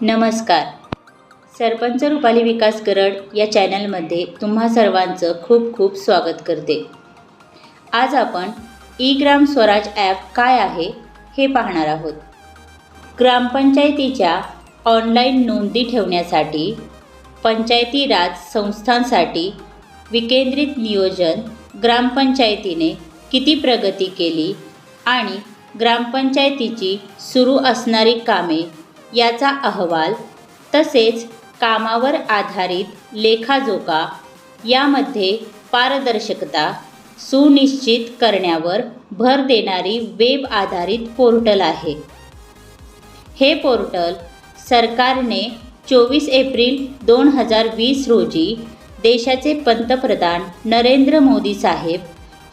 नमस्कार. सरपंच रुपाली विकास गरड या चॅनलमध्ये तुम्हा सर्वांचं खूप खूप स्वागत करते. आज आपण ई ग्राम स्वराज ॲप काय आहे हे पाहणार आहोत. ग्रामपंचायतीच्या ऑनलाईन नोंदी ठेवण्यासाठी पंचायती राज संस्थांसाठी विकेंद्रित नियोजन ग्रामपंचायतीने किती प्रगती केली आणि ग्रामपंचायतीची सुरू असणारी कामे याचा अहवाल तसेच कामावर आधारित लेखाजोखा यामध्ये पारदर्शकता सुनिश्चित करण्यावर भर देणारी वेब आधारित पोर्टल आहे. हे पोर्टल सरकारने चोवीस एप्रिल दोन हजार वीस रोजी देशाचे पंतप्रधान नरेंद्र मोदी साहेब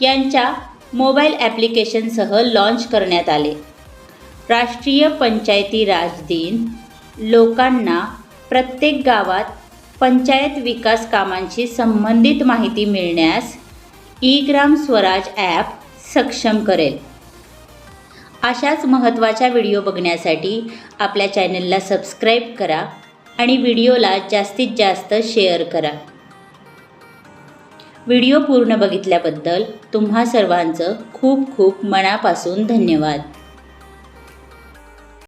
यांच्या मोबाईल ॲप्लिकेशनसह लॉन्च करण्यात आले. राष्ट्रीय पंचायती राज दिन. लोकांना प्रत्येक गावात पंचायत विकास कामांशी संबंधित माहिती मिळण्यास ई ग्राम स्वराज ॲप सक्षम करेल. अशाच महत्त्वाच्या व्हिडिओ बघण्यासाठी आपल्या चॅनलला सबस्क्राईब करा आणि व्हिडिओला जास्तीत जास्त शेअर करा. व्हिडिओ पूर्ण बघितल्याबद्दल तुम्हा सर्वांचं खूप खूप मनापासून धन्यवाद.